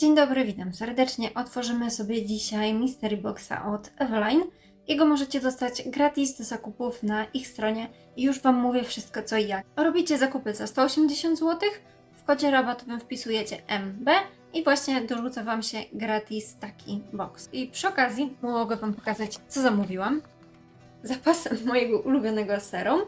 Dzień dobry, witam serdecznie. Otworzymy sobie dzisiaj Mystery Boxa od Eveline. Jego możecie dostać gratis do zakupów na ich stronie i już Wam mówię wszystko co i jak. Robicie zakupy za 180 zł, w kodzie rabatowym wpisujecie MB i właśnie dorzuca Wam się gratis taki box. I przy okazji mogę Wam pokazać co zamówiłam. Zapas mojego ulubionego serum,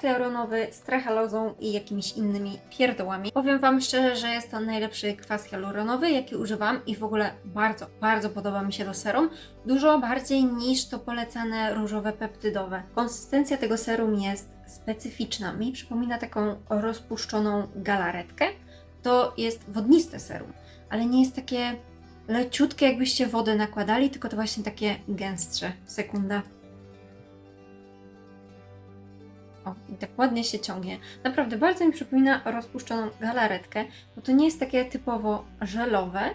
hialuronowy z trachalozą i jakimiś innymi pierdołami. Powiem Wam szczerze, że jest to najlepszy kwas hialuronowy, jaki używam i w ogóle bardzo, bardzo podoba mi się to serum. Dużo bardziej niż to polecane różowe peptydowe. Konsystencja tego serum jest specyficzna. Mi przypomina taką rozpuszczoną galaretkę. To jest wodniste serum, ale nie jest takie leciutkie, jakbyście wodę nakładali, tylko to właśnie takie gęstsze. Sekunda. O, i tak ładnie się ciągnie. Naprawdę bardzo mi przypomina rozpuszczoną galaretkę, bo to nie jest takie typowo żelowe.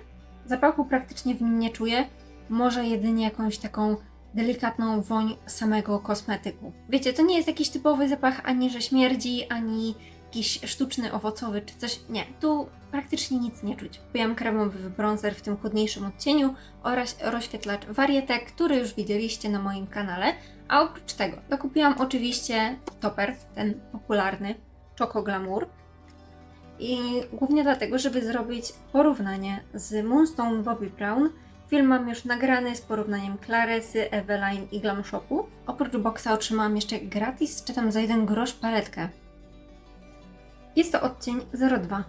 Zapachu praktycznie w nim nie czuję. Może jedynie jakąś taką delikatną woń samego kosmetyku. Wiecie, to nie jest jakiś typowy zapach ani że śmierdzi, ani jakiś sztuczny, owocowy czy coś. Nie, tu praktycznie nic nie czuć. Kupiłam kremowy bronzer w tym chudniejszym odcieniu oraz rozświetlacz Varieté, który już widzieliście na moim kanale. A oprócz tego dokupiłam oczywiście toper, ten popularny Choco Glamour. I głównie dlatego, żeby zrobić porównanie z Moonstone Bobby Brown. Film mam już nagrany z porównaniem Claresy, Eveline i Glam Shopu. Oprócz boxa otrzymałam jeszcze gratis, czy tam za jeden grosz paletkę. Jest to odcień 02.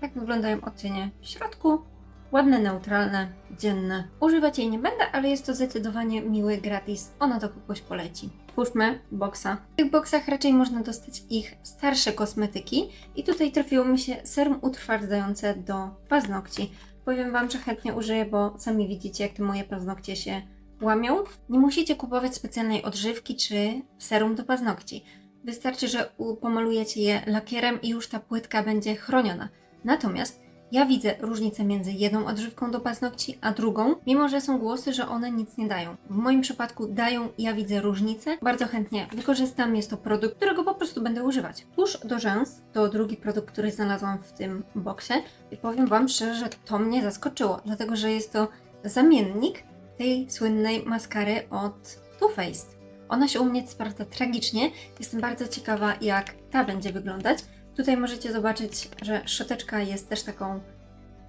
Tak wyglądają odcienie w środku. Ładne, neutralne, dzienne. Używać jej nie będę, ale jest to zdecydowanie miły gratis. Ona to kogoś poleci. Twórzmy boxa. W tych boxach raczej można dostać ich starsze kosmetyki i tutaj trafiło mi się serum utrwadzające do paznokci. Powiem Wam, że chętnie użyję, bo sami widzicie, jak te moje paznokcie się łamią. Nie musicie kupować specjalnej odżywki czy serum do paznokci. Wystarczy, że pomalujecie je lakierem i już ta płytka będzie chroniona. Natomiast ja widzę różnicę między jedną odżywką do paznokci, a drugą, mimo że są głosy, że one nic nie dają. W moim przypadku dają, ja widzę różnicę. Bardzo chętnie wykorzystam, jest to produkt, którego po prostu będę używać. Tuż do rzęs to drugi produkt, który znalazłam w tym boksie i powiem Wam szczerze, że to mnie zaskoczyło, dlatego że jest to zamiennik tej słynnej maskary od Too Faced. Ona się u mnie sprawdza tragicznie. Jestem bardzo ciekawa, jak ta będzie wyglądać. Tutaj możecie zobaczyć, że szczoteczka jest też taką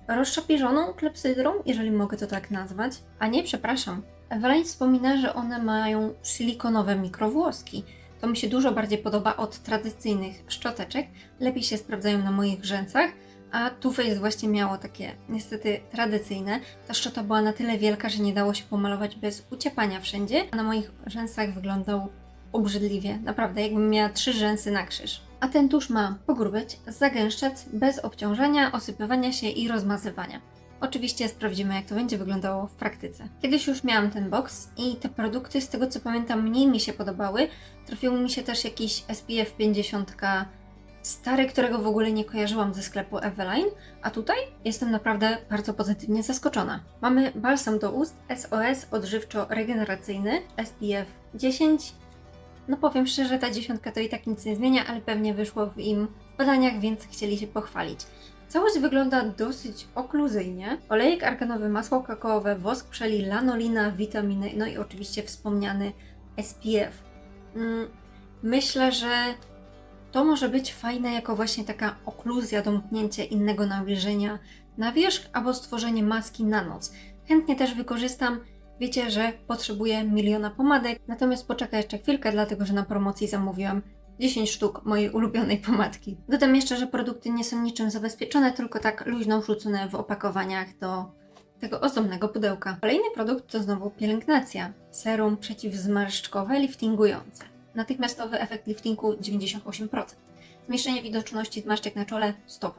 rozszapieżoną klepsydrą, jeżeli mogę to tak nazwać. A nie, przepraszam. Evelyn wspomina, że one mają silikonowe mikrowłoski. To mi się dużo bardziej podoba od tradycyjnych szczoteczek. Lepiej się sprawdzają na moich rzęsach, a Too Faced właśnie miało takie niestety tradycyjne. Ta szczota była na tyle wielka, że nie dało się pomalować bez uciepania wszędzie, a na moich rzęsach wyglądał obrzydliwie. Naprawdę, jakbym miała trzy rzęsy na krzyż. A ten tusz ma pogrubiać, zagęszczać, bez obciążenia, osypywania się i rozmazywania. Oczywiście sprawdzimy, jak to będzie wyglądało w praktyce. Kiedyś już miałam ten box i te produkty, z tego co pamiętam, mniej mi się podobały. Trafił mi się też jakiś SPF 50 stary, którego w ogóle nie kojarzyłam ze sklepu Eveline, a tutaj jestem naprawdę bardzo pozytywnie zaskoczona. Mamy balsam do ust SOS odżywczo-regeneracyjny SPF 10. No powiem szczerze, ta dziesiątka to i tak nic nie zmienia, ale pewnie wyszło w im w badaniach, więc chcieli się pochwalić. Całość wygląda dosyć okluzyjnie. Olejek arganowy, masło kakaowe, wosk pszeli, lanolina, witaminy, no i oczywiście wspomniany SPF. Mm, myślę, że to może być fajne jako właśnie taka okluzja, domknięcie innego nawilżenia na wierzch albo stworzenie maski na noc. Chętnie też wykorzystam. Wiecie, że potrzebuję miliona pomadek, natomiast poczekaj jeszcze chwilkę, dlatego że na promocji zamówiłam 10 sztuk mojej ulubionej pomadki. Dodam jeszcze, że produkty nie są niczym zabezpieczone, tylko tak luźno wrzucone w opakowaniach do tego ozdobnego pudełka. Kolejny produkt to znowu pielęgnacja. Serum przeciwzmarszczkowe liftingujące. Natychmiastowy efekt liftingu 98%. Zmniejszenie widoczności zmarszczek na czole 100%.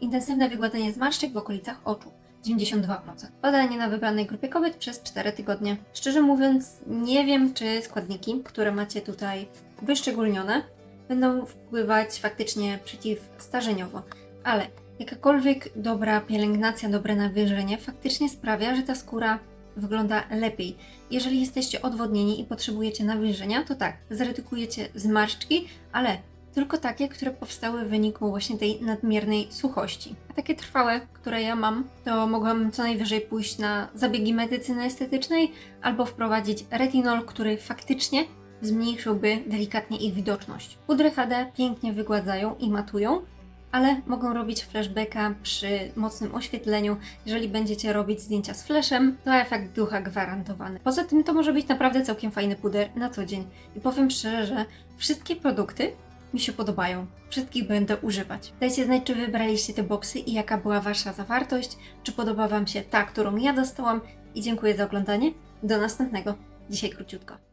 Intensywne wygładzenie zmarszczek w okolicach oczu 92%. Badanie na wybranej grupie kobiet przez 4 tygodnie. Szczerze mówiąc, nie wiem, czy składniki, które macie tutaj wyszczególnione, będą wpływać faktycznie przeciwstarzeniowo, ale jakakolwiek dobra pielęgnacja, dobre nawilżenie faktycznie sprawia, że ta skóra wygląda lepiej. Jeżeli jesteście odwodnieni i potrzebujecie nawilżenia, to tak, zredukujecie zmarszczki, ale tylko takie, które powstały w wyniku właśnie tej nadmiernej suchości. A takie trwałe, które ja mam, to mogłam co najwyżej pójść na zabiegi medycyny estetycznej albo wprowadzić retinol, który faktycznie zmniejszyłby delikatnie ich widoczność. Pudry HD pięknie wygładzają i matują, ale mogą robić flashbacka przy mocnym oświetleniu. Jeżeli będziecie robić zdjęcia z flashem, to efekt ducha gwarantowany. Poza tym to może być naprawdę całkiem fajny puder na co dzień. I powiem szczerze, że wszystkie produkty mi się podobają. Wszystkich będę używać. Dajcie znać, czy wybraliście te boksy i jaka była Wasza zawartość, czy podoba Wam się ta, którą ja dostałam i dziękuję za oglądanie. Do następnego. Dzisiaj króciutko.